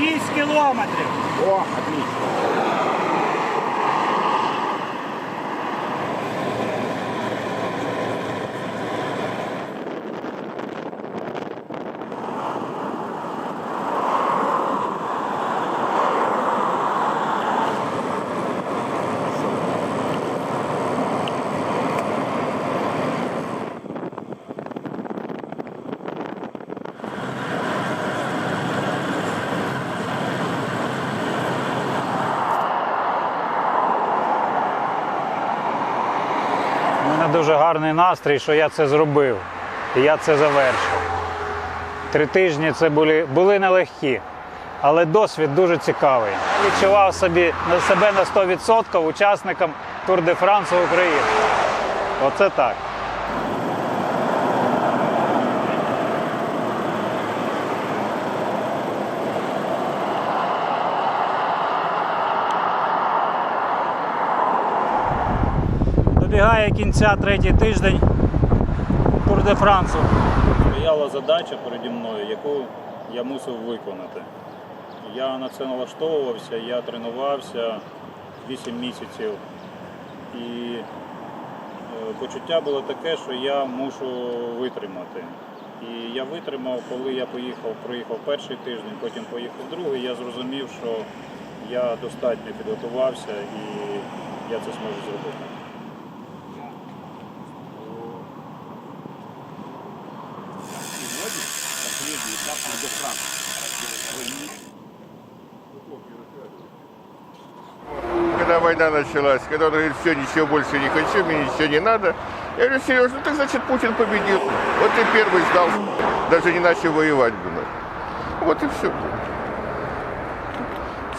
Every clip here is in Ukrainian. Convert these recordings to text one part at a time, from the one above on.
6 кілометрів. О, отлично. У мене дуже гарний настрій, що я це зробив. І я це завершив. Три тижні це були, були нелегкі, але досвід дуже цікавий. Відчував собі на себе на 100% учасником Тур де Франсу України. Оце так. Добігає кінця третій тиждень Тур де Франсу. Стояла задача переді мною, яку я мусив виконати. Я на це налаштовувався, я тренувався 8 місяців. І е, почуття було таке, що я мушу витримати. І я витримав, коли я поїхав, проїхав перший тиждень, потім поїхав другий, я зрозумів, що я достатньо підготувався і я це зможу зробити. Когда война началась, когда он говорит, все, ничего больше не хочу, мне ничего не надо. Я говорю, Сереж, ну так значит Путин победил. Вот ты первый сдал, даже не начал воевать было. Вот и все.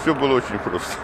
Все было очень просто.